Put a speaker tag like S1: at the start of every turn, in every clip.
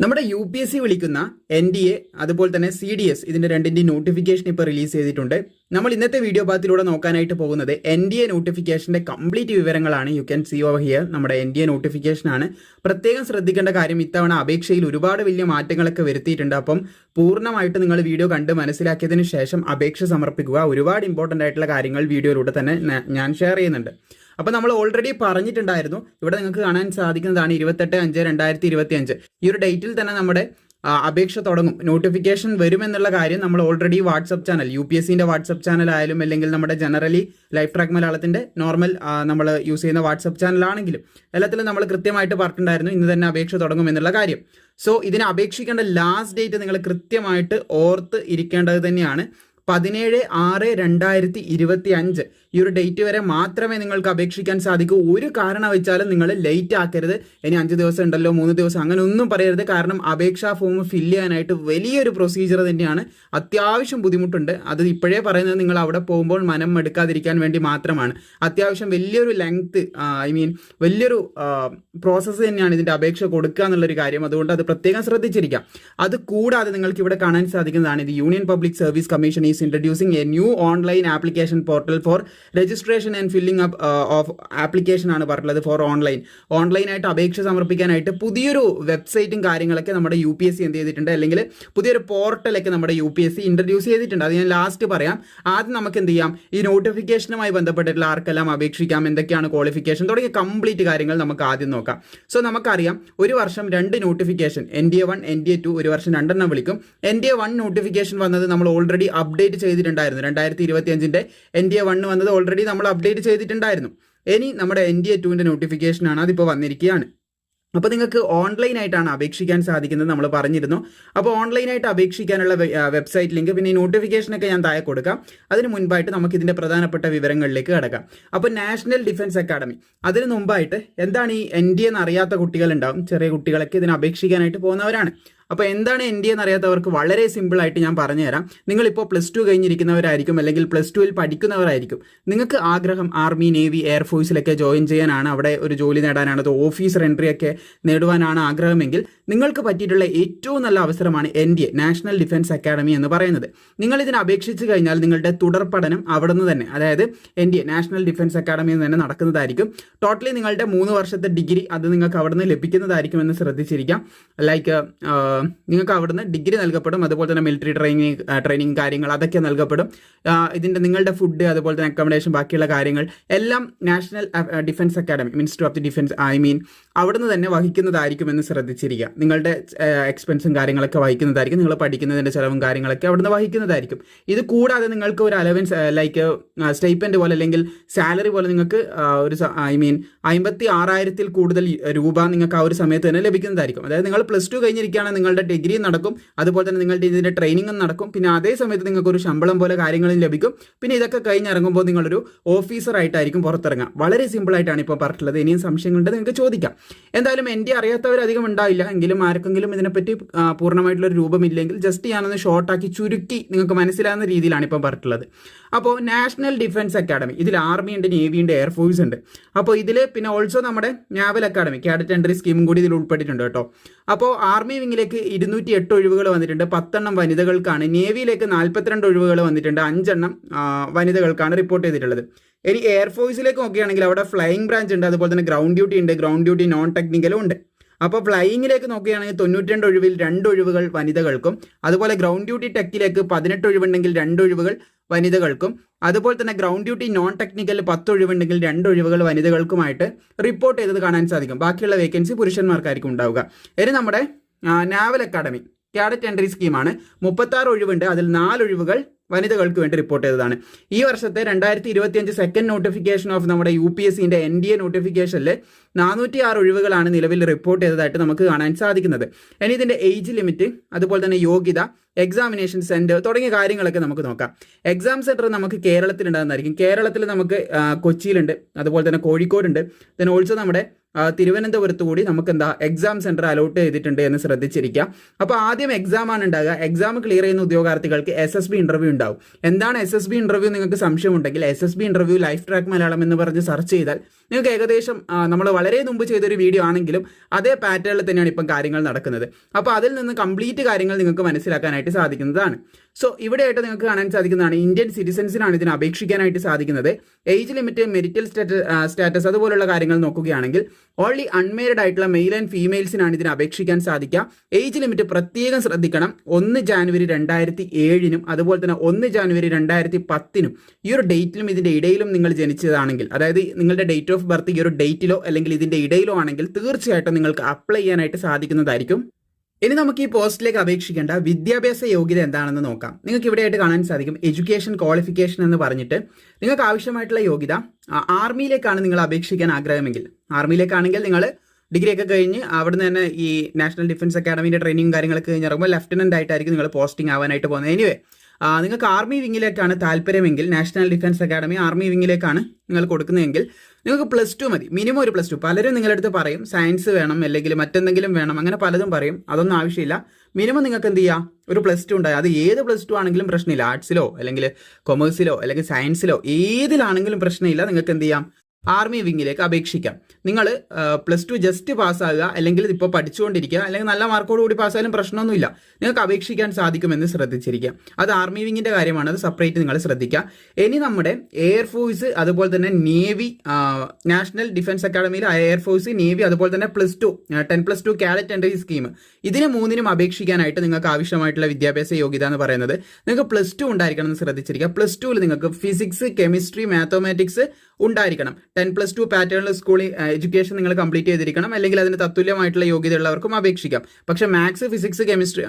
S1: നമ്മുടെ U P S C വിളിക്കുന്ന N D A അതുപോലെ തന്നെ സി ഡി എസ് ഇതിന്റെ രണ്ടിന്റെ നോട്ടിഫിക്കേഷൻ ഇപ്പോൾ റിലീസ് ചെയ്തിട്ടുണ്ട്. നമ്മൾ ഇന്നത്തെ വീഡിയോ ഭാഗത്തിലൂടെ നോക്കാനായിട്ട് പോകുന്നത് എൻ ഡി എ നോട്ടിഫിക്കേഷന്റെ കംപ്ലീറ്റ് വിവരങ്ങളാണ്. You can see over here നമ്മുടെ എൻ ഡി എ നോട്ടിഫിക്കേഷനാണ് പ്രത്യേകം ശ്രദ്ധിക്കേണ്ട കാര്യം ഇത്തവണ അപേക്ഷയിൽ ഒരുപാട് വലിയ മാറ്റങ്ങളൊക്കെ വരുത്തിയിട്ടുണ്ട്. അപ്പം പൂർണമായിട്ട് നിങ്ങൾ വീഡിയോ കണ്ട് മനസ്സിലാക്കിയതിന് ശേഷം അപേക്ഷ സമർപ്പിക്കുക. ഒരുപാട് ഇമ്പോർട്ടന്റ് ആയിട്ടുള്ള കാര്യങ്ങൾ വീഡിയോയിലൂടെ തന്നെ ഞാൻ ഷെയർ ചെയ്യുന്നുണ്ട്. അപ്പോൾ നമ്മൾ ഓൾറെഡി പറഞ്ഞിട്ടുണ്ടായിരുന്നു. ഇവിടെ നിങ്ങൾക്ക് കാണാൻ സാധിക്കുന്നതാണ് ഇരുപത്തെട്ട് അഞ്ച് രണ്ടായിരത്തി ഇരുപത്തി അഞ്ച് ഈ ഒരു ഡേറ്റിൽ തന്നെ നമ്മുടെ അപേക്ഷ തുടങ്ങും. നോട്ടിഫിക്കേഷൻ വരുമെന്നുള്ള കാര്യം നമ്മൾ already WhatsApp channel U P S സിന്റെ വാട്സപ്പ് ചാനൽ ആയാലും അല്ലെങ്കിൽ നമ്മുടെ ജനറലി ലൈഫ് ട്രാക്ക് മലയാളത്തിന്റെ നോർമൽ നമ്മൾ യൂസ് ചെയ്യുന്ന വാട്സപ്പ് ചാനൽ ആണെങ്കിലും എല്ലാത്തിലും നമ്മൾ കൃത്യമായിട്ട് പറഞ്ഞിട്ടുണ്ടായിരുന്നു ഇന്ന് തന്നെ അപേക്ഷ തുടങ്ങും എന്നുള്ള കാര്യം. സോ ഇതിനെ അപേക്ഷിക്കേണ്ട ലാസ്റ്റ് ഡേറ്റ് നിങ്ങൾ കൃത്യമായിട്ട് ഓർത്ത് ഇരിക്കേണ്ടത് തന്നെയാണ്. പതിനേഴ് ആറ് രണ്ടായിരത്തി ഇരുപത്തി അഞ്ച് ഈ ഒരു ഡേറ്റ് വരെ മാത്രമേ നിങ്ങൾക്ക് അപേക്ഷിക്കാൻ സാധിക്കൂ. ഒരു കാരണം വെച്ചാലും നിങ്ങൾ ലേറ്റ് ആക്കരുത്. ഇനി അഞ്ച് ദിവസം ഉണ്ടല്ലോ മൂന്ന് ദിവസം അങ്ങനെ ഒന്നും പറയരുത്. കാരണം അപേക്ഷാ ഫോം ഫില്ല് ചെയ്യാനായിട്ട് വലിയൊരു പ്രൊസീജിയർ തന്നെയാണ്. അത്യാവശ്യം ബുദ്ധിമുട്ടുണ്ട്. അത് ഇപ്പോഴേ പറയുന്നത് നിങ്ങൾ അവിടെ പോകുമ്പോൾ മനം എടുക്കാതിരിക്കാൻ വേണ്ടി മാത്രമാണ്. അത്യാവശ്യം വലിയൊരു ലെങ്ത് ഐ മീൻ വലിയൊരു പ്രോസസ്സ് തന്നെയാണ് ഇതിന്റെ അപേക്ഷ കൊടുക്കുക എന്നുള്ളൊരു കാര്യം. അതുകൊണ്ട് അത് പ്രത്യേകം ശ്രദ്ധിച്ചിരിക്കാം. അത് കൂടാതെ നിങ്ങൾക്ക് ഇവിടെ കാണാൻ സാധിക്കുന്നതാണ് ഇത് union public service commission is introducing a new online application portal for registration and filling up of application ആണ് പറഞ്ഞത് ഫോർ ഓൺലൈൻ ഓൺലൈനായിട്ട് അപേക്ഷ സമർപ്പിക്കാനായിട്ട് പുതിയൊരു വെബ്സൈറ്റും കാര്യങ്ങളൊക്കെ നമ്മുടെ യു പി എസ് സി എന്ത് ചെയ്തിട്ടുണ്ട്? അല്ലെങ്കിൽ പുതിയൊരു പോർട്ടലൊക്കെ നമ്മുടെ U P S C introduce ചെയ്തിട്ടുണ്ട്. അത് ഞാൻ ലാസ്റ്റ് പറയാം. ആദ്യം നമുക്ക് എന്ത് ചെയ്യാം? ഈ നോട്ടിഫിക്കേഷനുമായി ബന്ധപ്പെട്ടിട്ടുള്ള ആർക്കെല്ലാം അപേക്ഷിക്കാം? എന്തൊക്കെയാണ് ക്വാളിഫിക്കേഷൻ തുടങ്ങിയ കംപ്ലീറ്റ് കാര്യങ്ങൾ നമുക്ക് ആദ്യം നോക്കാം. സോ നമുക്കറിയാം. ഒരു വർഷം രണ്ട് notification N D A one N D A two ഒരു വർഷം രണ്ടെണ്ണം വിളിക്കും. N D A one notification വന്നത് നമ്മൾ ഓൾറെഡി അപ്ഡേറ്റ് ചെയ്തിട്ടുണ്ടായിരുന്നു. രണ്ടായിരത്തി ഇരുപത്തി അഞ്ചിന്റെ എൻ ഡി എ വൺ വന്നത് ഓൾറെഡി നമ്മൾ അപ്ഡേറ്റ് ചെയ്തിട്ടുണ്ടായിരുന്നു. ഇനി നമ്മുടെ എൻ ഡി എ ടുവിന്റെ നോട്ടിഫിക്കേഷനാണ് അതിപ്പോൾ വന്നിരിക്കുകയാണ്. അപ്പോൾ നിങ്ങൾക്ക് ഓൺലൈൻ ആയിട്ടാണ് അപേക്ഷിക്കാൻ സാധിക്കുന്നത് നമ്മൾ പറഞ്ഞിരുന്നു. അപ്പോൾ ഓൺലൈനായിട്ട് അപേക്ഷിക്കാനുള്ള വെബ്സൈറ്റ് ലിങ്ക് പിന്നെ ഈ നോട്ടിഫിക്കേഷനൊക്കെ ഞാൻ താഴെ കൊടുക്കാം. അതിന് മുൻപായിട്ട് നമുക്ക് ഇതിന്റെ പ്രധാനപ്പെട്ട വിവരങ്ങളിലേക്ക് കിടക്കാം. അപ്പോൾ നാഷണൽ ഡിഫൻസ് അക്കാഡമി അതിന് മുമ്പായിട്ട് എന്താണ് ഈ എൻ ഡി എന്ന് അറിയാത്ത കുട്ടികളുണ്ടാവും ചെറിയ കുട്ടികളൊക്കെ ഇതിന് അപേക്ഷിക്കാനായിട്ട് പോകുന്നവരാണ്. അപ്പോൾ എന്താണ് എൻ ഡി എന്ന് അറിയാത്തവർക്ക് വളരെ സിമ്പിളായിട്ട് ഞാൻ പറഞ്ഞുതരാം. നിങ്ങളിപ്പോൾ പ്ലസ് ടു കഴിഞ്ഞിരിക്കുന്നവരായിരിക്കും അല്ലെങ്കിൽ പ്ലസ് ടുവിൽ പഠിക്കുന്നവരായിരിക്കും. നിങ്ങൾക്ക് ആഗ്രഹം ആർമി നേവി എയർഫോഴ്സിലൊക്കെ ജോയിൻ ചെയ്യാനാണ് അവിടെ ഒരു ജോലി നേടാനാണ് അതോ ഓഫീസർ എൻട്രി ഒക്കെ നേടുവാനാണ് ആഗ്രഹമെങ്കിൽ നിങ്ങൾക്ക് പറ്റിയിട്ടുള്ള ഏറ്റവും നല്ല അവസരമാണ് N D A national defence academy എന്ന് പറയുന്നത്. നിങ്ങൾ ഇതിന് അപേക്ഷിച്ച് കഴിഞ്ഞാൽ നിങ്ങളുടെ തുടർ പഠനം അവിടെ നിന്ന് തന്നെ അതായത് N D A national defence അക്കാഡമിയിൽ നിന്ന് തന്നെ നടക്കുന്നതായിരിക്കും. ടോട്ടലി നിങ്ങളുടെ മൂന്ന് വർഷത്തെ ഡിഗ്രി അത് നിങ്ങൾക്ക് അവിടെ നിന്ന് ലഭിക്കുന്നതായിരിക്കും എന്ന് ശ്രദ്ധിച്ചിരിക്കാം. ലൈക്ക് നിങ്ങൾക്ക് അവിടുന്ന് ഡിഗ്രി നൽകപ്പെടും. അതുപോലെ തന്നെ മിലിറ്ററി ട്രെയിനിങ് ട്രെയിനിങ് കാര്യങ്ങൾ അതൊക്കെ നൽകപ്പെടും. ഇതിന്റെ നിങ്ങളുടെ ഫുഡ് അതുപോലെ തന്നെ അക്കോമഡേഷൻ ബാക്കിയുള്ള കാര്യങ്ങൾ എല്ലാം national defence academy minister of the defence I mean അവിടുന്ന് തന്നെ വഹിക്കുന്നതായിരിക്കുമെന്ന് ശ്രദ്ധിച്ചിരിക്കുക. നിങ്ങളുടെ എക്സ്പെൻസും കാര്യങ്ങളൊക്കെ വഹിക്കുന്നതായിരിക്കും. നിങ്ങൾ പഠിക്കുന്നതിന്റെ ചിലവും കാര്യങ്ങളൊക്കെ അവിടുന്ന് വഹിക്കുന്നതായിരിക്കും. ഇത് കൂടാതെ നിങ്ങൾക്ക് ഒരു അലവൻസ് ലൈക്ക് സ്റ്റൈപ്പൻഡ് പോലെ അല്ലെങ്കിൽ സാലറി പോലെ നിങ്ങൾക്ക് ഒരു ഐ മീൻ അമ്പത്തി ആറായിരത്തിൽ കൂടുതൽ രൂപ നിങ്ങൾക്ക് ആ ഒരു സമയത്ത് തന്നെ ലഭിക്കുന്നതായിരിക്കും. അതായത് നിങ്ങൾ പ്ലസ് ടു കഴിഞ്ഞിരിക്കുകയാണെങ്കിൽ നിങ്ങളുടെ ഡിഗ്രി നടക്കും. അതുപോലെ തന്നെ നിങ്ങളുടെ ഇതിന്റെ ട്രെയിനിങ്ങും നടക്കും. പിന്നെ അതേ സമയത്ത് നിങ്ങൾക്ക് ഒരു ശമ്പളം പോലെ കാര്യങ്ങളും ലഭിക്കും. പിന്നെ ഇതൊക്കെ കഴിഞ്ഞിറങ്ങുമ്പോൾ നിങ്ങളൊരു ഓഫീസർ ആയിട്ടായിരിക്കും പുറത്തിറങ്ങുക. വളരെ സിമ്പിൾ ആയിട്ടാണ് ഇപ്പോൾ പറഞ്ഞിട്ടുള്ളത്. ഇനിയും സംശയങ്ങളുണ്ട് നിങ്ങൾക്ക് ചോദിക്കാം. എന്തായാലും എന്റെ അറിയാത്തവർ അധികം ഉണ്ടാവില്ല. എങ്കിലും ആർക്കെങ്കിലും ഇതിനെപ്പറ്റി പൂർണമായിട്ടുള്ളൊരു രൂപമില്ലെങ്കിൽ ജസ്റ്റ് ഞാനൊന്ന് ഷോർട്ടാക്കി ചുരുക്കി നിങ്ങൾക്ക് മനസ്സിലാകുന്ന രീതിയിലാണ് ഇപ്പം പറഞ്ഞിട്ടുള്ളത്. അപ്പോൾ നാഷണൽ ഡിഫൻസ് അക്കാഡമി ഇതിൽ ആർമി ഉണ്ട് നേവി ഉണ്ട് എയർഫോഴ്സ് ഉണ്ട്. അപ്പോൾ ഇതിൽ പിന്നെ ഓൾസോ നമ്മുടെ നാവൽ അക്കാഡമി കാഡറ്റ് എൻട്രി സ്കീമും കൂടി ഇതിൽ ഉൾപ്പെട്ടിട്ടുണ്ട് കേട്ടോ. അപ്പോൾ ആർമി വിങ്ങിലേക്ക് ഇരുന്നൂറ്റി എട്ട് ഒഴിവുകൾ വന്നിട്ടുണ്ട്. പത്തെണ്ണം വനിതകൾക്കാണ്. നേവിയിലേക്ക് നാൽപ്പത്തിരണ്ട് ഒഴിവുകൾ വന്നിട്ടുണ്ട്. അഞ്ചെണ്ണം വനിതകൾക്കാണ് റിപ്പോർട്ട് ചെയ്തിട്ടുള്ളത്. ഇനി എയർഫോഴ്സിലേക്ക് നോക്കുകയാണെങ്കിൽ അവിടെ ഫ്ലൈയിങ് ബ്രാഞ്ച് ഉണ്ട്. അതുപോലെ തന്നെ ഗ്രൗണ്ട് ഡ്യൂട്ടി ഉണ്ട്. ഗ്രൗണ്ട് ഡ്യൂട്ടി നോൺ ടെക്നിക്കലും ഉണ്ട്. അപ്പോൾ ഫ്ലൈയിങ്ങിലേക്ക് നോക്കുകയാണെങ്കിൽ തൊണ്ണൂറ്റിരണ്ട് ഒഴിവിൽ രണ്ട് ഒഴിവുകൾ വനിതകൾക്കും അതുപോലെ ഗ്രൗണ്ട് ഡ്യൂട്ടി ടെക്കിലേക്ക് പതിനെട്ട് ഒഴിവുണ്ടെങ്കിൽ രണ്ട് ഒഴിവുകൾ വനിതകൾക്കും അതുപോലെ തന്നെ ഗ്രൗണ്ട് ഡ്യൂട്ടി നോൺ ടെക്നിക്കൽ പത്ത് ഒഴിവുണ്ടെങ്കിൽ രണ്ട് ഒഴിവുകൾ വനിതകൾക്കുമായിട്ട് റിപ്പോർട്ട് ചെയ്തത് കാണാൻ സാധിക്കും. ബാക്കിയുള്ള വേക്കൻസി പുരുഷന്മാർക്കായിരിക്കും ഉണ്ടാവുക. ഇനി നമ്മുടെ നാവൽ അക്കാഡമി കാഡറ്റ് എൻട്രി സ്കീമാണ്. മുപ്പത്തി ആറ് ഒഴിവുണ്ട്. അതിൽ നാല് ഒഴിവുകൾ വനിതകൾക്ക് വേണ്ടി റിപ്പോർട്ട് ചെയ്തതാണ്. ഈ വർഷത്തെ രണ്ടായിരത്തി ഇരുപത്തിയഞ്ച് സെക്കൻഡ് നോട്ടിഫിക്കേഷൻ ഓഫ് നമ്മുടെ യു പി എസ് സിന്റെ എൻ ഡി എ നോട്ടിഫിക്കേഷനിൽ നാനൂറ്റി ആറ് ഒഴിവുകളാണ് നിലവിൽ റിപ്പോർട്ട് ചെയ്തതായിട്ട് നമുക്ക് കാണാൻ സാധിക്കുന്നത്. ഇനി ഇതിന്റെ ഏജ് ലിമിറ്റ് അതുപോലെ തന്നെ യോഗ്യത എക്സാമിനേഷൻ സെന്റർ തുടങ്ങിയ കാര്യങ്ങളൊക്കെ നമുക്ക് നോക്കാം. എക്സാം സെന്റർ നമുക്ക് കേരളത്തിൽ കേരളത്തിൽ നമുക്ക് കൊച്ചിയിലുണ്ട്. അതുപോലെ തന്നെ കോഴിക്കോടുണ്ട്. ദെൻ ഓൾസോ നമ്മുടെ തിരുവനന്തപുരത്ത് കൂടി നമുക്ക് എന്താ എക്സാം സെന്റർ അലോട്ട് ചെയ്തിട്ടുണ്ട് എന്ന് ശ്രദ്ധിച്ചിരിക്കുക അപ്പോൾ ആദ്യം എക്സാം ആണ് ഉണ്ടാകുക എക്സാം ക്ലിയർ ചെയ്യുന്ന ഉദ്യോഗാർത്ഥികൾക്ക് എസ് എസ് ബി ഇന്റർവ്യൂ ഉണ്ടാവും. എന്താണ് എസ് എസ് ബി ഇന്റർവ്യൂ നിങ്ങൾക്ക് സംശയമുണ്ടെങ്കിൽ S S B interview life track Malayalam എന്ന് പറഞ്ഞ് സെർച്ച് ചെയ്താൽ നിങ്ങൾക്ക് ഏകദേശം നമ്മൾ വളരെ മുമ്പ് ചെയ്തൊരു വീഡിയോ ആണെങ്കിലും അതേ പാറ്റേണിൽ തന്നെയാണ് ഇപ്പം കാര്യങ്ങൾ നടക്കുന്നത്. അപ്പോൾ അതിൽ നിന്ന് കംപ്ലീറ്റ് കാര്യങ്ങൾ നിങ്ങൾക്ക് മനസ്സിലാക്കാനായിട്ട് സാധിക്കുന്നതാണ്. സോ ഇവിടെയായിട്ട് നിങ്ങൾക്ക് കാണാൻ സാധിക്കുന്നതാണ് ഇന്ത്യൻ സിറ്റിസൻസിനാണ് ഇതിന് അപേക്ഷിക്കാനായിട്ട് സാധിക്കുന്നത്. ഏജ് ലിമിറ്റ് മെരിറ്റൽ സ്റ്റാറ്റസ് അതുപോലുള്ള കാര്യങ്ങൾ നോക്കുകയാണെങ്കിൽ ഓൺലി അൺമേരിഡ് ആയിട്ടുള്ള മെയിൽ ആൻഡ് ഫീമെയിൽസിനാണ് ഇതിന് അപേക്ഷിക്കാൻ സാധിക്കുക. ഏജ് ലിമിറ്റ് പ്രത്യേകം ശ്രദ്ധിക്കണം. ഒന്ന് ജാനുവരി രണ്ടായിരത്തി ഏഴിനും അതുപോലെ തന്നെ ഒന്ന് ജാനുവരി രണ്ടായിരത്തി പത്തിനും ഈ ഒരു ഡേറ്റിലും ഇതിന്റെ ഇടയിലും നിങ്ങൾ ജനിച്ചതാണെങ്കിൽ അതായത് നിങ്ങളുടെ ഡേറ്റ് ഓഫ് ബർത്ത് ഈ ഒരു ഡേറ്റിലോ അല്ലെങ്കിൽ ഇതിന്റെ ഇടയിലോ ആണെങ്കിൽ തീർച്ചയായിട്ടും നിങ്ങൾക്ക് അപ്ലൈ ചെയ്യാനായിട്ട് സാധിക്കുന്നതായിരിക്കും. ഇനി നമുക്ക് ഈ പോസ്റ്റിലേക്ക് അപേക്ഷിക്കേണ്ട വിദ്യാഭ്യാസ യോഗ്യത എന്താണെന്ന് നോക്കാം. നിങ്ങൾക്ക് ഇവിടെയായിട്ട് കാണാൻ സാധിക്കും. എഡ്യൂക്കേഷൻ ക്വാളിഫിക്കേഷൻ എന്ന് പറഞ്ഞിട്ട് നിങ്ങൾക്ക് ആവശ്യമായിട്ടുള്ള യോഗ്യത ആർമിയിലേക്കാണ് നിങ്ങൾ അപേക്ഷിക്കാൻ ആഗ്രഹമെങ്കിൽ. ആർമിയിലേക്കാണെങ്കിൽ നിങ്ങൾ ഡിഗ്രി ഒക്കെ കഴിഞ്ഞ് അവിടുന്ന് തന്നെ ഈ നാഷണൽ ഡിഫൻസ് അക്കാഡമിന്റെ ട്രെയിനിങ്ങും കാര്യങ്ങളൊക്കെ കഴിഞ്ഞിറങ്ങുമ്പോൾ ലെഫ്റ്റനന്റ് ആയിട്ടായിരിക്കും നിങ്ങൾ പോസ്റ്റിംഗ് ആവാനായിട്ട് പോകുന്നത്. എനിവേ നിങ്ങൾക്ക് ആർമി വിങ്ങിലേക്കാണ് താല്പര്യമെങ്കിൽ നാഷണൽ ഡിഫൻസ് അക്കാഡമി ആർമി വിങ്ങിലേക്കാണ് നിങ്ങൾ കൊടുക്കുന്നതെങ്കിൽ നിങ്ങൾക്ക് പ്ലസ് ടു മതി. മിനിമം ഒരു പ്ലസ് ടു പലരും നിങ്ങളുടെ അടുത്ത് പറയും സയൻസ് വേണം അല്ലെങ്കിൽ മറ്റെന്തെങ്കിലും വേണം അങ്ങനെ പലതും പറയും. അതൊന്നും ആവശ്യമില്ല. മിനിമം നിങ്ങൾക്ക് എന്ത് ചെയ്യാം? ഒരു പ്ലസ് ടു ഉണ്ടായി. അത് ഏത് പ്ലസ് ടു ആണെങ്കിലും പ്രശ്നമില്ല. ആർട്സിലോ അല്ലെങ്കിൽ കൊമേഴ്സിലോ അല്ലെങ്കിൽ സയൻസിലോ ഏതിലാണെങ്കിലും പ്രശ്നമില്ല. നിങ്ങൾക്ക് എന്ത് ചെയ്യാം? ആർമി വിങ്ങിലേക്ക് അപേക്ഷിക്കാം. നിങ്ങൾ പ്ലസ് ടു ജസ്റ്റ് പാസ്സാകുക അല്ലെങ്കിൽ ഇപ്പോൾ പഠിച്ചുകൊണ്ടിരിക്കുക അല്ലെങ്കിൽ നല്ല മാർക്കോട് കൂടി പാസ്സായാലും പ്രശ്നമൊന്നുമില്ല. നിങ്ങൾക്ക് അപേക്ഷിക്കാൻ സാധിക്കുമെന്ന് ശ്രദ്ധിച്ചിരിക്കുക. അത് ആർമി വിങ്ങിന്റെ കാര്യമാണ് അത് സെപ്പറേറ്റ് നിങ്ങൾ ശ്രദ്ധിക്കുക. ഇനി നമ്മുടെ എയർഫോഴ്സ് അതുപോലെ തന്നെ നേവി നാഷണൽ ഡിഫൻസ് അക്കാഡമിയിൽ എയർഫോഴ്സ് നേവി അതുപോലെ തന്നെ plus two ten plus two cadet entry scheme ഇതിന് മൂന്നിനും അപേക്ഷിക്കാനായിട്ട് നിങ്ങൾക്ക് ആവശ്യമായിട്ടുള്ള വിദ്യാഭ്യാസ യോഗ്യത എന്ന് പറയുന്നത് നിങ്ങൾക്ക് പ്ലസ് ടു ഉണ്ടായിരിക്കണം എന്ന് ശ്രദ്ധിച്ചിരിക്കുക. പ്ലസ് ടുവിൽ നിങ്ങൾക്ക് ഫിസിക്സ് കെമിസ്ട്രി മാത്തമാറ്റിക്സ് ഉണ്ടായിരിക്കണം. ടെൻ പ്ലസ് ടു പാറ്റേണിൽ സ്കൂൾ എഡ്യൂക്കേഷൻ നിങ്ങൾ കംപ്ലീറ്റ് ചെയ്തിരിക്കണം. അല്ലെങ്കിൽ അതിന് തത്തുല്യമായിട്ടുള്ള യോഗ്യതയുള്ളവർക്കും അപേക്ഷിക്കാം. പക്ഷെ maths physics chemistry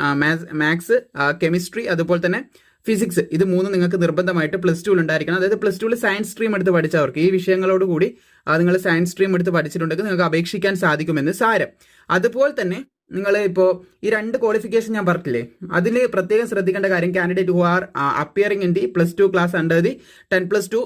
S1: maths chemistry അതുപോലെ തന്നെ ഫിസിക്സ് ഇത് മൂന്ന് നിങ്ങൾക്ക് നിർബന്ധമായിട്ട് പ്ലസ് ടുവിൽ ഉണ്ടായിരിക്കണം. അതായത് പ്ലസ് ടുവിൽ സയൻസ് സ്ട്രീം എടുത്ത് പഠിച്ചവർക്ക് ഈ വിഷയങ്ങളോട് കൂടി നിങ്ങൾ സയൻസ് സ്ട്രീം എടുത്ത് പഠിച്ചിട്ടുണ്ടെങ്കിൽ നിങ്ങൾക്ക് അപേക്ഷിക്കാൻ സാധിക്കുമെന്ന് സാരം. അതുപോലെ തന്നെ നിങ്ങൾ ഇപ്പോൾ ഈ രണ്ട് ക്വാളിഫിക്കേഷൻ ഞാൻ പറഞ്ഞില്ലേ അതിൽ പ്രത്യേകം ശ്രദ്ധിക്കേണ്ട കാര്യം candidate who are appearing in the plus two class under the ten plus two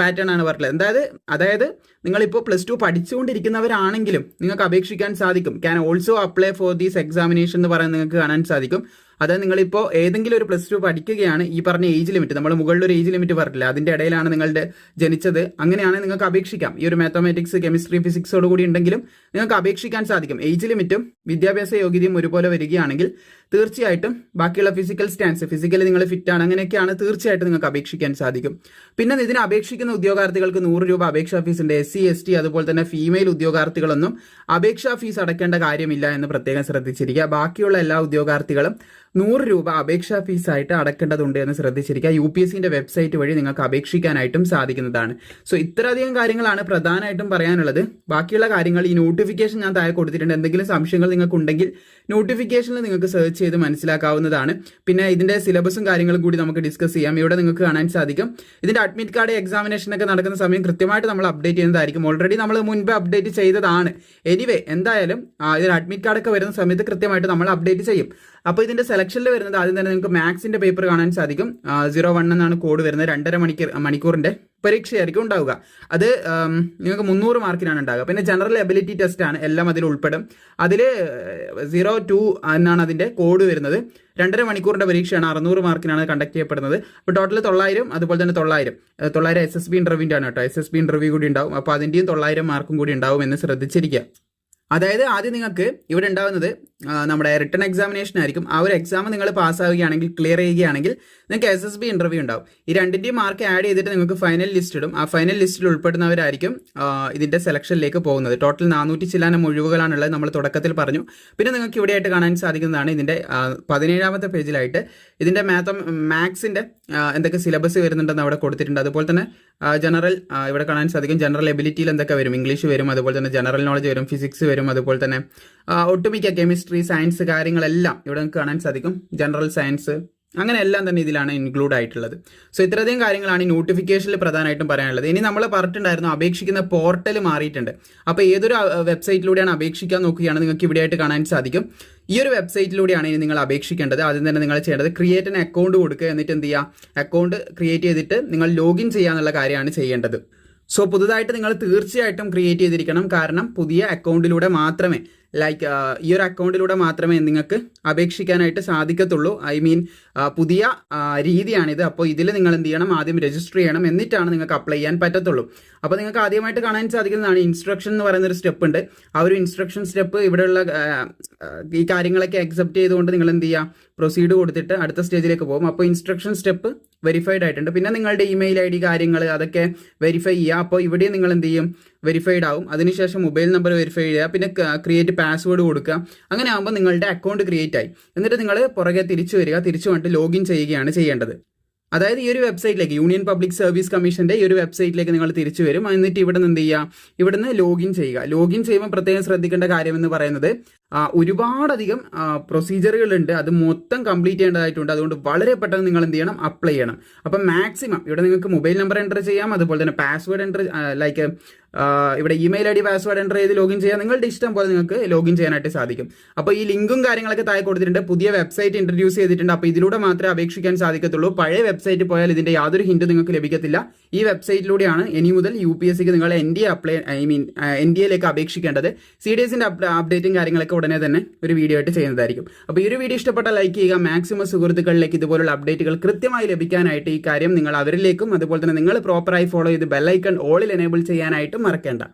S1: pattern ആണ് പറഞ്ഞത് അതായത് അതായത് നിങ്ങളിപ്പോൾ പ്ലസ് ടു പഠിച്ചുകൊണ്ടിരിക്കുന്നവരാണെങ്കിലും നിങ്ങൾക്ക് അപേക്ഷിക്കാൻ സാധിക്കും. Can also apply for these examination എന്ന് പറയുന്നത് നിങ്ങൾക്ക് കാണാൻ സാധിക്കും. അതായത് നിങ്ങളിപ്പോൾ ഏതെങ്കിലും ഒരു പ്ലസ് ടു പഠിക്കുകയാണ് ഈ പറഞ്ഞ ഏജ് ലിമിറ്റ് നമ്മൾ മുകളിലൊരു ഏജ് ലിമിറ്റ് പറഞ്ഞില്ല അതിന്റെ ഇടയിലാണ് നിങ്ങളുടെ ജനിച്ചത്. അങ്ങനെയാണെങ്കിൽ നിങ്ങൾക്ക് അപേക്ഷിക്കാം. ഈ ഒരു മാത്തമാറ്റിക്സ് കെമിസ്ട്രി ഫിസിക്സോട് കൂടി ഉണ്ടെങ്കിലും നിങ്ങൾക്ക് അപേക്ഷിക്കാൻ സാധിക്കും. ഏജ് ലിമിറ്റും വിദ്യാഭ്യാസ യോഗ്യതയും ഒരുപോലെ വരികയാണെങ്കിൽ തീർച്ചയായിട്ടും ബാക്കിയുള്ള ഫിസിക്കൽ സ്റ്റാൻസ് ഫിസിക്കലി നിങ്ങൾ ഫിറ്റ് ആണ് അങ്ങനെയൊക്കെയാണ് തീർച്ചയായിട്ടും നിങ്ങൾക്ക് അപേക്ഷിക്കാൻ സാധിക്കും. പിന്നെ ഇതിന് അപേക്ഷിക്കുന്ന ഉദ്യോഗാർത്ഥികൾക്ക് നൂറ് രൂപ അപേക്ഷാ ഫീസിന്റെ എസ് സി എസ് ടി അതുപോലെ തന്നെ ഫീമെയിൽ ഉദ്യോഗാർത്ഥികളൊന്നും അപേക്ഷാ ഫീസ് അടയ്ക്കേണ്ട കാര്യമില്ല എന്ന് പ്രത്യേകം ശ്രദ്ധിച്ചിരിക്കുക. ബാക്കിയുള്ള എല്ലാ ഉദ്യോഗാർത്ഥികളും നൂറ് രൂപ അപേക്ഷാ ഫീസായിട്ട് അടക്കേണ്ടതുണ്ട് എന്ന് ശ്രദ്ധിച്ചിരിക്കുക. യു പി എസ് സിന്റെ വെബ്സൈറ്റ് വഴി നിങ്ങൾക്ക് അപേക്ഷിക്കാനായിട്ടും സാധിക്കുന്നതാണ്. സോ ഇത്രയധികം കാര്യങ്ങളാണ് പ്രധാനമായിട്ടും പറയാനുള്ളത്. ബാക്കിയുള്ള കാര്യങ്ങൾ ഈ നോട്ടിഫിക്കേഷൻ ഞാൻ താഴെ കൊടുത്തിട്ടുണ്ട്. എന്തെങ്കിലും സംശയങ്ങൾ നിങ്ങൾക്ക് ഉണ്ടെങ്കിൽ നോട്ടിഫിക്കേഷനിൽ നിങ്ങൾക്ക് സെർച്ച് ചെയ്ത് മനസ്സിലാക്കാവുന്നതാണ്. പിന്നെ ഇതിന്റെ സിലബസും കാര്യങ്ങളും കൂടി നമുക്ക് ഡിസ്കസ് ചെയ്യാം. ഇവിടെ നിങ്ങൾക്ക് കാണാൻ സാധിക്കും. ഇതിന്റെ അഡ്മിറ്റ് കാർഡ് എക്സാമിനേഷൻ ഒക്കെ നടക്കുന്ന സമയം കൃത്യമായിട്ട് നമ്മൾ അപ്ഡേറ്റ് ചെയ്യുന്നതായിരിക്കും. ഓൾറെഡി നമ്മൾ മുൻപ് അപ്ഡേറ്റ് ചെയ്തതാണ്. എനിവേ എന്തായാലും ഇതിന് അഡ്മിറ്റ് കാർഡ് ഒക്കെ വരുന്ന സമയത്ത് കൃത്യമായിട്ട് നമ്മൾ അപ്ഡേറ്റ് ചെയ്യും. അപ്പോൾ ഇതിന്റെ സെലക്ഷനിൽ വരുന്നത് ആദ്യം തന്നെ നിങ്ങൾക്ക് മാത്സിന്റെ പേപ്പർ കാണാൻ സാധിക്കും. സീറോ വൺ എന്നാണ് കോഡ് വരുന്നത്. രണ്ടര മണിക്കൂർ മണിക്കൂറിന്റെ പരീക്ഷയായിരിക്കും ഉണ്ടാവുക. അത് നിങ്ങൾക്ക് മുന്നൂറ് മാർക്കിനാണ് ഉണ്ടാവുക. പിന്നെ ജനറൽ എബിലിറ്റി ടെസ്റ്റ് ആണ്. എല്ലാം അതിൽ ഉൾപ്പെടും. അതിൽ സീറോ ടു എന്നാണ് അതിന്റെ കോഡ് വരുന്നത്. രണ്ടര മണിക്കൂറിന്റെ പരീക്ഷയാണ് അറുന്നൂറ് മാർക്കിനാണ് കണ്ടക്ട് ചെയ്യപ്പെടുന്നത്. അപ്പോൾ ടോട്ടൽ തൊള്ളായിരം അതുപോലെ തന്നെ തൊള്ളായിരം. തൊള്ളായിരം എസ് എസ് ബി ഇന്റർവ്യൂന്റെ ആണ് കേട്ടോ. എസ് എസ് ബി ഇന്റർവ്യൂ കൂടി ഉണ്ടാവും. അപ്പോൾ അതിന്റെയും തൊള്ളായിരം മാർക്കും കൂടി ഉണ്ടാവും എന്ന് ശ്രദ്ധിച്ചിരിക്കുക. അതായത് ആദ്യം നിങ്ങൾക്ക് ഇവിടെ ഉണ്ടാവുന്നത് നമ്മുടെ റിട്ടേൺ എക്സാമിനേഷൻ ആയിരിക്കും. ആ ഒരു എക്സാം നിങ്ങൾ പാസ്സാവുകയാണെങ്കിൽ ക്ലിയർ ചെയ്യുകയാണെങ്കിൽ നിങ്ങൾക്ക് എസ് എസ് ബി ഇന്റർവ്യൂ ഉണ്ടാവും. ഈ രണ്ടിന്റെയും മാർക്ക് ആഡ് ചെയ്തിട്ട് നിങ്ങൾക്ക് ഫൈനൽ ലിസ്റ്റ് ഇടും. ആ ഫൈനൽ ലിസ്റ്റിൽ ഉൾപ്പെടുന്നവരായിരിക്കും ഇതിന്റെ സെലക്ഷനിലേക്ക് പോകുന്നത്. ടോട്ടൽ നാനൂറ്റി ചില്ലാനം ഒഴിവുകളാണുള്ളത് നമ്മൾ തുടക്കത്തിൽ പറഞ്ഞു. പിന്നെ നിങ്ങൾക്ക് ഇവിടെയായിട്ട് കാണാൻ സാധിക്കുന്നതാണ് ഇതിന്റെ ആ, പതിനേഴാമത്തെ പേജിലായിട്ട് ഇതിന്റെ മാത്ത മാത്സിന്റെ ആ, എന്തൊക്കെ സിലബസ് വരുന്നുണ്ടെന്ന് അവിടെ കൊടുത്തിട്ടുണ്ട്. അതുപോലെ തന്നെ ജനറൽ ഇവിടെ കാണാൻ സാധിക്കും. ജനറൽ എബിലിറ്റിയിൽ എന്തൊക്കെ വരും? ഇംഗ്ലീഷ് വരും അതുപോലെ തന്നെ ജനറൽ നോളജ് വരും ഫിസിക്സ് വരും അതുപോലെ തന്നെ ഒട്ടുമിക്ക കെമിസ്ട്രി സയൻസ് കാര്യങ്ങളെല്ലാം ഇവിടെ നിങ്ങൾക്ക് കാണാൻ സാധിക്കും. ജനറൽ സയൻസ് അങ്ങനെ എല്ലാം തന്നെ ഇതിലാണ് ഇൻക്ലൂഡ് ആയിട്ടുള്ളത്. സോ ഇത്രയധികം കാര്യങ്ങളാണ് ഈ നോട്ടിഫിക്കേഷനിൽ പ്രധാനമായിട്ടും പറയാനുള്ളത്. ഇനി നമ്മൾ പറഞ്ഞിട്ടുണ്ടായിരുന്നു അപേക്ഷിക്കുന്ന പോർട്ടൽ മാറിയിട്ടുണ്ട്. അപ്പോൾ ഏതൊരു വെബ്സൈറ്റിലൂടെയാണ് അപേക്ഷിക്കാൻ നോക്കുകയാണ് നിങ്ങൾക്ക് ഇവിടെയായിട്ട് കാണാൻ സാധിക്കും. ഈ ഒരു വെബ്സൈറ്റിലൂടെയാണ് ഇനി നിങ്ങൾ അപേക്ഷിക്കേണ്ടത്. ആദ്യം തന്നെ നിങ്ങൾ ചെയ്യേണ്ടത് ക്രിയേറ്റ് എൻ അക്കൗണ്ട് കൊടുക്കുക. എന്നിട്ട് എന്ത് ചെയ്യുക? അക്കൗണ്ട് ക്രിയേറ്റ് ചെയ്തിട്ട് നിങ്ങൾ ലോഗിൻ ചെയ്യാന്നുള്ള കാര്യമാണ് ചെയ്യേണ്ടത്. സോ പുതുതായിട്ട് നിങ്ങൾ തീർച്ചയായിട്ടും ക്രിയേറ്റ് ചെയ്തിരിക്കണം. കാരണം പുതിയ അക്കൗണ്ടിലൂടെ മാത്രമേ ലൈക്ക് ഈ ഒരു അക്കൗണ്ടിലൂടെ മാത്രമേ നിങ്ങൾക്ക് അപേക്ഷിക്കാനായിട്ട് സാധിക്കത്തുള്ളൂ. ഐ മീൻ പുതിയ രീതിയാണിത്. അപ്പോൾ ഇതിൽ നിങ്ങൾ എന്ത് ചെയ്യണം? ആദ്യം രജിസ്റ്റർ ചെയ്യണം. എന്നിട്ടാണ് നിങ്ങൾക്ക് അപ്ലൈ ചെയ്യാൻ പറ്റത്തുള്ളൂ. അപ്പോൾ നിങ്ങൾക്ക് ആദ്യമായിട്ട് കാണാൻ സാധിക്കുന്നതാണ് ഇൻസ്ട്രക്ഷൻ എന്ന് പറയുന്ന ഒരു സ്റ്റെപ്പ് ഉണ്ട്. ആ ഒരു ഇൻസ്ട്രക്ഷൻ സ്റ്റെപ്പ് ഇവിടെയുള്ള ഈ കാര്യങ്ങളൊക്കെ അക്സെപ്റ്റ് ചെയ്തുകൊണ്ട് നിങ്ങൾ എന്ത് ചെയ്യുക? പ്രൊസീഡ് കൊടുത്തിട്ട് അടുത്ത സ്റ്റേജിലേക്ക് പോകും. അപ്പോൾ ഇൻസ്ട്രക്ഷൻ സ്റ്റെപ്പ് വെരിഫൈഡ് ആയിട്ടുണ്ട്. പിന്നെ നിങ്ങളുടെ ഇമെയിൽ ഐ ഡി കാര്യങ്ങൾ അതൊക്കെ വെരിഫൈ ചെയ്യുക. അപ്പോൾ ഇവിടെ നിങ്ങൾ എന്ത് ചെയ്യും? വെരിഫൈഡ് ആവും. അതിനുശേഷം മൊബൈൽ നമ്പർ വെരിഫൈ ചെയ്യുക. പിന്നെ ക്രിയേറ്റ് പാസ്വേഡ് കൊടുക്കുക. അങ്ങനെ ആകുമ്പോൾ നിങ്ങളുടെ അക്കൗണ്ട് ക്രിയേറ്റ് ആയി. എന്നിട്ട് നിങ്ങൾ പുറകെ തിരിച്ചു വരിക. തിരിച്ചു വന്നിട്ട് ലോഗിൻ ചെയ്യുകയാണ് ചെയ്യേണ്ടത്. അതായത് ഈ ഒരു വെബ്സൈറ്റിലേക്ക് യൂണിയൻ പബ്ലിക് സർവീസ് കമ്മീഷന്റെ ഈ ഒരു വെബ്സൈറ്റിലേക്ക് നിങ്ങൾ തിരിച്ചു വരും. എന്നിട്ട് ഇവിടെ നിന്ന് എന്ത് ചെയ്യുക? ഇവിടുന്ന് ലോഗിൻ ചെയ്യുക. ലോഗിൻ ചെയ്യുമ്പോൾ പ്രത്യേകം ശ്രദ്ധിക്കേണ്ട കാര്യം എന്ന് പറയുന്നത് ഒരുപാടധികം പ്രൊസീജിയറുകളുണ്ട് അത് മൊത്തം കംപ്ലീറ്റ് ചെയ്യേണ്ടതായിട്ടുണ്ട്. അതുകൊണ്ട് വളരെ പെട്ടെന്ന് നിങ്ങൾ എന്ത് ചെയ്യണം? അപ്ലൈ ചെയ്യണം. അപ്പം മാക്സിമം ഇവിടെ നിങ്ങൾക്ക് മൊബൈൽ നമ്പർ എന്റർ ചെയ്യാം. അതുപോലെ തന്നെ പാസ്വേഡ് എന്റർ ലൈക്ക് ഇവിടെ email I D password enter ചെയ്ത് ലോഗിൻ ചെയ്യാം. നിങ്ങളുടെ ഇഷ്ടം പോലെ നിങ്ങൾക്ക് ലോഗിൻ ചെയ്യാനായിട്ട് സാധിക്കും. അപ്പോൾ ഈ ലിങ്കും കാര്യങ്ങളൊക്കെ താഴെ കൊടുത്തിട്ടുണ്ട്. പുതിയ വെബ്സൈറ്റ് ഇൻട്രൊഡ്യൂസ് ചെയ്തിട്ടുണ്ട്. അപ്പോൾ ഇതിലൂടെ മാത്രമേ അപേക്ഷിക്കാൻ സാധിക്കത്തുള്ളൂ. പഴയ വെബ്സൈറ്റ് പോയാൽ ഇതിന്റെ യാതൊരു ഹിന്റ് നിങ്ങൾക്ക് ലഭിക്കത്തില്ല. ഈ വെബ്സൈറ്റിലൂടെയാണ് ഇനി മുതൽ യു പി എസ് സിക്ക് നിങ്ങൾ N D A apply I mean N D എയിലേക്ക് അപേക്ഷിക്കേണ്ടത്. സി ഡി എസിന്റെ അപ്ഡേറ്റും കാര്യങ്ങളൊക്കെ ഉടനെ തന്നെ ഒരു വീഡിയോ ആയിട്ട് ചെയ്യുന്നതായിരിക്കും. അപ്പോൾ ഈ ഒരു വീഡിയോ ഇഷ്ടപ്പെട്ട ലൈക്ക് ചെയ്യുക. മാക്സിമം സുഹൃത്തുക്കളിലേക്ക് ഇതുപോലുള്ള അപ്ഡേറ്റുകൾ കൃത്യമായി ലഭിക്കാനായിട്ട് ഈ കാര്യം നിങ്ങൾ അവരിലേക്കും അതുപോലെ തന്നെ നിങ്ങൾ പ്രോപ്പറായി ഫോളോ ചെയ്ത് ബെല്ലൈക്കൺ ഓളിൽ എനേബിൾ ചെയ്യാനായിട്ടും മറക്കേണ്ട.